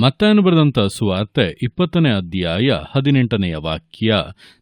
ಮತ್ತಾಯನು ಬರೆದಂಥ ಸುವಾರ್ತೆ ಇಪ್ಪತ್ತನೇ ಅಧ್ಯಾಯ ಹದಿನೆಂಟನೆಯ ವಾಕ್ಯ.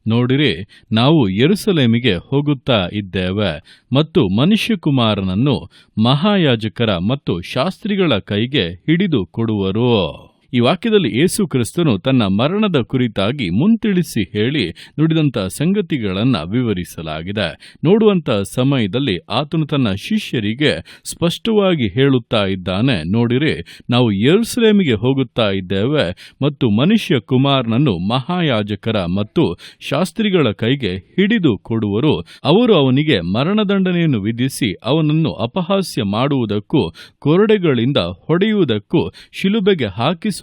ನೋಡಿರಿ, ನಾವು ಯೆರೂಸಲೇಮಿಗೆ ಹೋಗುತ್ತಾ ಇದ್ದೇವೆ ಮತ್ತು ಮನುಷ್ಯಕುಮಾರನನ್ನು ಮಹಾಯಾಜಕರ ಮತ್ತು ಶಾಸ್ತ್ರಿಗಳ ಕೈಗೆ ಹಿಡಿದು ಕೊಡುವರು. ಈ ವಾಕ್ಯದಲ್ಲಿ ಯೇಸು ಕ್ರಿಸ್ತನು ತನ್ನ ಮರಣದ ಕುರಿತಾಗಿ ಮುಂತಿಳಿಸಿ ಹೇಳಿ ನುಡಿದಂಥ ಸಂಗತಿಗಳನ್ನು ವಿವರಿಸಲಾಗಿದೆ. ನೋಡುವಂಥ ಸಮಯದಲ್ಲಿ ಆತನು ತನ್ನ ಶಿಷ್ಯರಿಗೆ ಸ್ಪಷ್ಟವಾಗಿ ಹೇಳುತ್ತಾ ಇದ್ದಾನೆ. ನೋಡಿರಿ, ನಾವು ಯೆರೂಸಲೇಮಿಗೆ ಹೋಗುತ್ತಾ ಇದ್ದೇವೆ ಮತ್ತು ಮನುಷ್ಯ ಕುಮಾರನನ್ನು ಮಹಾಯಾಜಕರ ಮತ್ತು ಶಾಸ್ತ್ರಿಗಳ ಕೈಗೆ ಹಿಡಿದು ಕೊಡುವರು. ಅವರು ಅವನಿಗೆ ಮರಣದಂಡನೆಯನ್ನು ವಿಧಿಸಿ ಅವನನ್ನು ಅಪಹಾಸ್ಯ ಮಾಡುವುದಕ್ಕೂ ಕೊರಡೆಗಳಿಂದ ಹೊಡೆಯುವುದಕ್ಕೂ ಶಿಲುಬೆಗೆ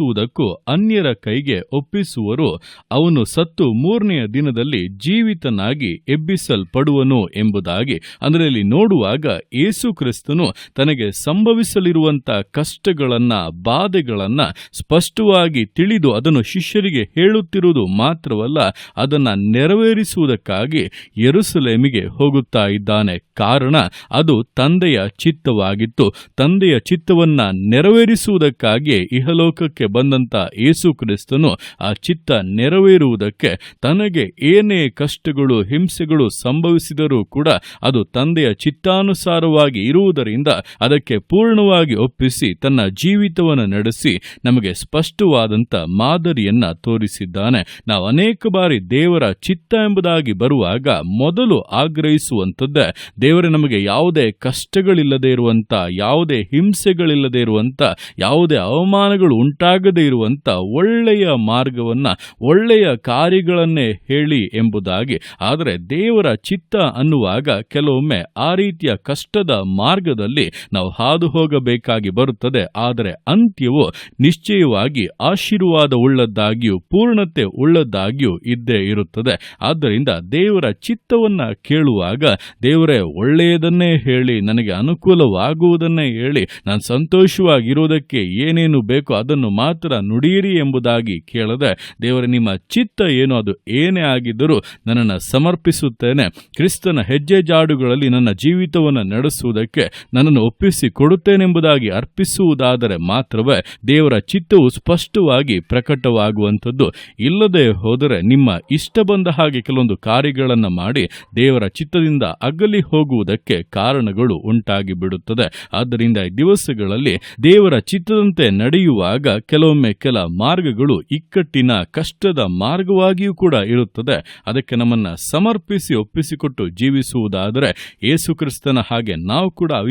ಹಾಕಿಸುವುದಕ್ಕೂ ಅನ್ಯರ ಕೈಗೆ ಒಪ್ಪಿಸುವರು. ಅವನು ಸತ್ತು ಮೂರನೆಯ ದಿನದಲ್ಲಿ ಜೀವಿತನಾಗಿ ಎಬ್ಬಿಸಲ್ಪಡುವನು ಎಂಬುದಾಗಿ. ಅಂದರೆ ಇಲ್ಲಿ ನೋಡುವಾಗ ಯೇಸು ಕ್ರಿಸ್ತನು ತನಗೆ ಸಂಭವಿಸಲಿರುವಂತ ಕಷ್ಟಗಳನ್ನ, ಬಾಧೆಗಳನ್ನ ಸ್ಪಷ್ಟವಾಗಿ ತಿಳಿದು ಅದನ್ನು ಶಿಷ್ಯರಿಗೆ ಹೇಳುತ್ತಿರುವುದು ಮಾತ್ರವಲ್ಲ, ಅದನ್ನ ನೆರವೇರಿಸುವುದಕ್ಕಾಗಿ ಯೆರೂಸಲೇಮಿಗೆ ಹೋಗುತ್ತಾ ಇದ್ದಾನೆ. ಕಾರಣ ಅದು ತಂದೆಯ ಚಿತ್ತವಾಗಿತ್ತು. ತಂದೆಯ ಚಿತ್ತವನ್ನ ನೆರವೇರಿಸುವುದಕ್ಕಾಗಿ ಇಹಲೋಕಕ್ಕೆ ಬಂದಂತ ಯೇಸು ಕ್ರಿಸ್ತನು ಆ ಚಿತ್ತ ನೆರವೇರುವುದಕ್ಕೆ ತನಗೆ ಏನೇ ಕಷ್ಟಗಳು, ಹಿಂಸೆಗಳು ಸಂಭವಿಸಿದರೂ ಕೂಡ ಅದು ತಂದೆಯ ಚಿತ್ತಾನುಸಾರವಾಗಿ ಇರುವುದರಿಂದ ಅದಕ್ಕೆ ಪೂರ್ಣವಾಗಿ ಒಪ್ಪಿಸಿ ತನ್ನ ಜೀವಿತವನ್ನು ನಡೆಸಿ ನಮಗೆ ಸ್ಪಷ್ಟವಾದಂಥ ಮಾದರಿಯನ್ನ ತೋರಿಸಿದ್ದಾನೆ. ನಾವು ಅನೇಕ ಬಾರಿ ದೇವರ ಚಿತ್ತ ಎಂಬುದಾಗಿ ಬರುವಾಗ ಮೊದಲು ಆಗ್ರಹಿಸುವಂಥದ್ದೇ, ದೇವರೇ ನಮಗೆ ಯಾವುದೇ ಕಷ್ಟಗಳಿಲ್ಲದೆ ಇರುವಂತ, ಯಾವುದೇ ಹಿಂಸೆಗಳಿಲ್ಲದೆ ಇರುವಂತ, ಯಾವುದೇ ಅವಮಾನಗಳು ಉಂಟಾಗದೇ ಇರುವಂಥ ಒಳ್ಳೆಯ ಮಾರ್ಗವನ್ನ, ಒಳ್ಳೆಯ ಕಾರ್ಯಗಳನ್ನೇ ಹೇಳಿ ಎಂಬುದಾಗಿ. ಆದರೆ ದೇವರ ಚಿತ್ತ ಅನ್ನುವಾಗ ಕೆಲವೊಮ್ಮೆ ಆ ರೀತಿಯ ಕಷ್ಟದ ಮಾರ್ಗದಲ್ಲಿ ನಾವು ಹಾದು ಹೋಗಬೇಕಾಗಿ ಬರುತ್ತದೆ. ಆದರೆ ಅಂತ್ಯವು ನಿಶ್ಚಯವಾಗಿ ಆಶೀರ್ವಾದ ಉಳ್ಳದ್ದಾಗಿಯೂ ಪೂರ್ಣತೆ ಉಳ್ಳದ್ದಾಗಿಯೂ ಇದ್ದೇ ಇರುತ್ತದೆ. ಆದ್ದರಿಂದ ದೇವರ ಚಿತ್ತವನ್ನ ಕೇಳುವಾಗ ದೇವರೇ ಒಳ್ಳೆಯದನ್ನೇ ಹೇಳಿ, ನನಗೆ ಅನುಕೂಲವಾಗುವುದನ್ನೇ ಹೇಳಿ, ನಾನು ಸಂತೋಷವಾಗಿರುವುದಕ್ಕೆ ಏನೇನು ಬೇಕೋ ಅದನ್ನು ಮಾತ್ರ ನುಡಿಯಿರಿ ಎಂಬುದಾಗಿ ಕೇಳದೆ, ದೇವರ, ನಿಮ್ಮ ಚಿತ್ತ ಏನು? ಅದು ಏನೇ ಆಗಿದ್ದರೂ ನನ್ನನ್ನು ಸಮರ್ಪಿಸುತ್ತೇನೆ. ಕ್ರಿಸ್ತನ ಹೆಜ್ಜೆ ಜಾಡುಗಳಲ್ಲಿ ನನ್ನ ಜೀವಿತವನ್ನು ನಡೆಸುವುದಕ್ಕೆ ನನ್ನನ್ನು ಒಪ್ಪಿಸಿ ಕೊಡುತ್ತೇನೆಂಬುದಾಗಿ ಅರ್ಪಿಸುವುದಾದರೆ ಮಾತ್ರವೇ ದೇವರ ಚಿತ್ತವು ಸ್ಪಷ್ಟವಾಗಿ ಪ್ರಕಟವಾಗುವಂಥದ್ದು. ಇಲ್ಲದೆ ಹೋದರೆ ನಿಮ್ಮ ಇಷ್ಟ ಬಂದ ಹಾಗೆ ಕೆಲವೊಂದು ಕಾರ್ಯಗಳನ್ನು ಮಾಡಿ ದೇವರ ಚಿತ್ತದಿಂದ ಅಗಲಿ ಹೋಗುವುದಕ್ಕೆ ಕಾರಣಗಳು ಉಂಟಾಗಿ ಬಿಡುತ್ತದೆ ಆದ್ದರಿಂದ ಈ ದಿವಸಗಳಲ್ಲಿ ದೇವರ ಚಿತ್ತದಂತೆ ನಡೆಯುವಾಗ ಕೆಲವೊಮ್ಮೆ ಕೆಲ ಮಾರ್ಗಗಳು ಇಕ್ಕಟ್ಟಿನ ಕಷ್ಟದ ಮಾರ್ಗವಾಗಿಯೂ ಕೂಡ ಇರುತ್ತದೆ. ಅದಕ್ಕೆ ನಮ್ಮನ್ನ ಸಮರ್ಪಿಸಿ, ಒಪ್ಪಿಸಿಕೊಟ್ಟು ಜೀವಿಸುವುದಾದರೆ ಯೇಸು ಕ್ರಿಸ್ತನ ಹಾಗೆ ನಾವು ಕೂಡ ಆ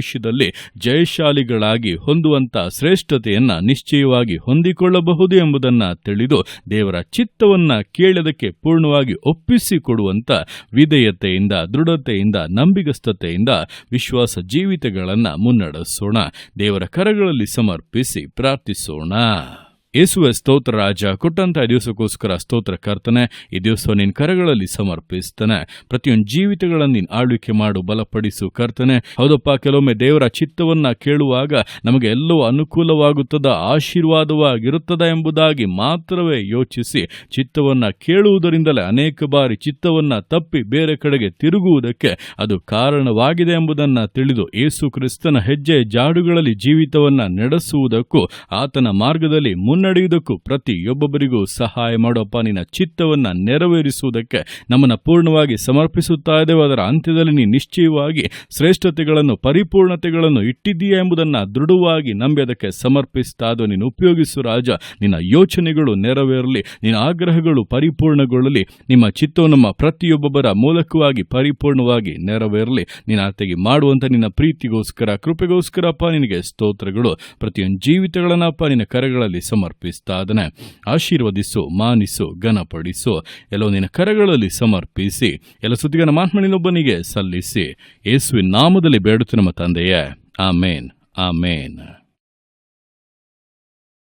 ಜಯಶಾಲಿಗಳಾಗಿ ಹೊಂದುವಂಥ ಶ್ರೇಷ್ಠತೆಯನ್ನು ನಿಶ್ಚಯವಾಗಿ ಹೊಂದಿಕೊಳ್ಳಬಹುದು ಎಂಬುದನ್ನು ತಿಳಿದು ದೇವರ ಚಿತ್ತವನ್ನ ಕೇಳದಕ್ಕೆ ಪೂರ್ಣವಾಗಿ ಒಪ್ಪಿಸಿಕೊಡುವಂಥ ವಿಧೇಯತೆಯಿಂದ, ದೃಢತೆಯಿಂದ, ನಂಬಿಗಸ್ತತೆಯಿಂದ ವಿಶ್ವಾಸ ಜೀವಿತಗಳನ್ನು ಮುನ್ನಡೆಸೋಣ. ದೇವರ ಕರಗಳಲ್ಲಿ ಸಮರ್ಪಿಸಿ ಪ್ರಾರ್ಥಿಸೋಣ. ಯೇಸುವೆ ಸ್ತೋತ್ರ ರಾಜ ಕೊಟ್ಟಂತ ದಿವಸಕ್ಕೋಸ್ಕರ ಸ್ತೋತ್ರ ಕರ್ತನೆ, ಈ ದಿವಸ ನಿನ್ನ ಕರಗಳಲ್ಲಿ ಸಮರ್ಪಿಸ್ತಾನೆ. ಪ್ರತಿಯೊಂದು ಜೀವಿತಗಳನ್ನು ನೀನು ಆಳ್ವಿಕೆ ಮಾಡು, ಬಲಪಡಿಸು ಕರ್ತನೆ. ಹೌದಪ್ಪ, ಕೆಲವೊಮ್ಮೆ ದೇವರ ಚಿತ್ತವನ್ನ ಕೇಳುವಾಗ ನಮಗೆ ಎಲ್ಲವೂ ಅನುಕೂಲವಾಗುತ್ತದ, ಆಶೀರ್ವಾದವಾಗಿರುತ್ತದ ಎಂಬುದಾಗಿ ಮಾತ್ರವೇ ಯೋಚಿಸಿ ಚಿತ್ತವನ್ನ ಕೇಳುವುದರಿಂದಲೇ ಅನೇಕ ಬಾರಿ ಚಿತ್ತವನ್ನ ತಪ್ಪಿ ಬೇರೆ ಕಡೆಗೆ ತಿರುಗುವುದಕ್ಕೆ ಅದು ಕಾರಣವಾಗಿದೆ ಎಂಬುದನ್ನ ತಿಳಿದು ಯೇಸು ಕ್ರಿಸ್ತನ ಹೆಜ್ಜೆ ಜಾಡುಗಳಲ್ಲಿ ಜೀವಿತವನ್ನ ನಡೆಸುವುದಕ್ಕೂ ಆತನ ಮಾರ್ಗದಲ್ಲಿ ಮುನ್ನಡೆಯುವುದಕ್ಕೂ ಪ್ರತಿಯೊಬ್ಬೊಬ್ಬರಿಗೂ ಸಹಾಯ ಮಾಡೋಪ್ಪ ನಿನ್ನ ಚಿತ್ತವನ್ನ ನೆರವೇರಿಸುವುದಕ್ಕೆ ನಮ್ಮನ್ನು ಪೂರ್ಣವಾಗಿ ಸಮರ್ಪಿಸುತ್ತಾ ಇದ್ದೇವೆ. ಅದರ ಅಂತ್ಯದಲ್ಲಿ ನೀ ನಿಶ್ಚಯವಾಗಿ ಶ್ರೇಷ್ಠತೆಗಳನ್ನು, ಪರಿಪೂರ್ಣತೆಗಳನ್ನು ಇಟ್ಟಿದ್ದೀಯಾ ಎಂಬುದನ್ನು ದೃಢವಾಗಿ ನಂಬಿ ಅದಕ್ಕೆ ಸಮರ್ಪಿಸ್ತಾ ಅದು ನೀನು ಉಪಯೋಗಿಸು ರಾಜ, ನಿನ್ನ ಯೋಚನೆಗಳು ನೆರವೇರಲಿ, ನಿನ್ನ ಆಗ್ರಹಗಳು ಪರಿಪೂರ್ಣಗೊಳ್ಳಲಿ, ನಿಮ್ಮ ಚಿತ್ತವು ನಮ್ಮ ಪ್ರತಿಯೊಬ್ಬೊಬ್ಬರ ಮೂಲಕವಾಗಿ ಪರಿಪೂರ್ಣವಾಗಿ ನೆರವೇರಲಿ. ನಿನ್ನ ಆತೆಗೆ ಮಾಡುವಂತ ನಿನ್ನ ಪ್ರೀತಿಗೋಸ್ಕರ, ಕೃಪೆಗೋಸ್ಕರಪ್ಪ ನಿನಗೆ ಸ್ತೋತ್ರಗಳು. ಪ್ರತಿಯೊಂದು ಜೀವಿತಗಳನ್ನಪ್ಪ ನಿನ್ನ ಕರೆಗಳಲ್ಲಿ ಸಮರ್ಪಿಸ್ತಾ ಆಶೀರ್ವದಿಸು, ಮಾನಿಸು, ಘನಪಡಿಸು. ಎಲ್ಲೋ ನಿನ್ನ ಕರೆಗಳಲ್ಲಿ ಸಮರ್ಪಿಸಿ. ಎಲ್ಲ ಸುದ್ದಿಗನ ಮಾತ್ಮಣಿನೊಬ್ಬನಿಗೆ ಸಲ್ಲಿಸಿ. ಯೇಸುವಿನ ನಾಮದಲ್ಲಿ ಬೇಡುತ್ತೇ ನಮ್ಮ ತಂದೆಯೇ. ಆಮೇನ್. ಆಮೇನ್.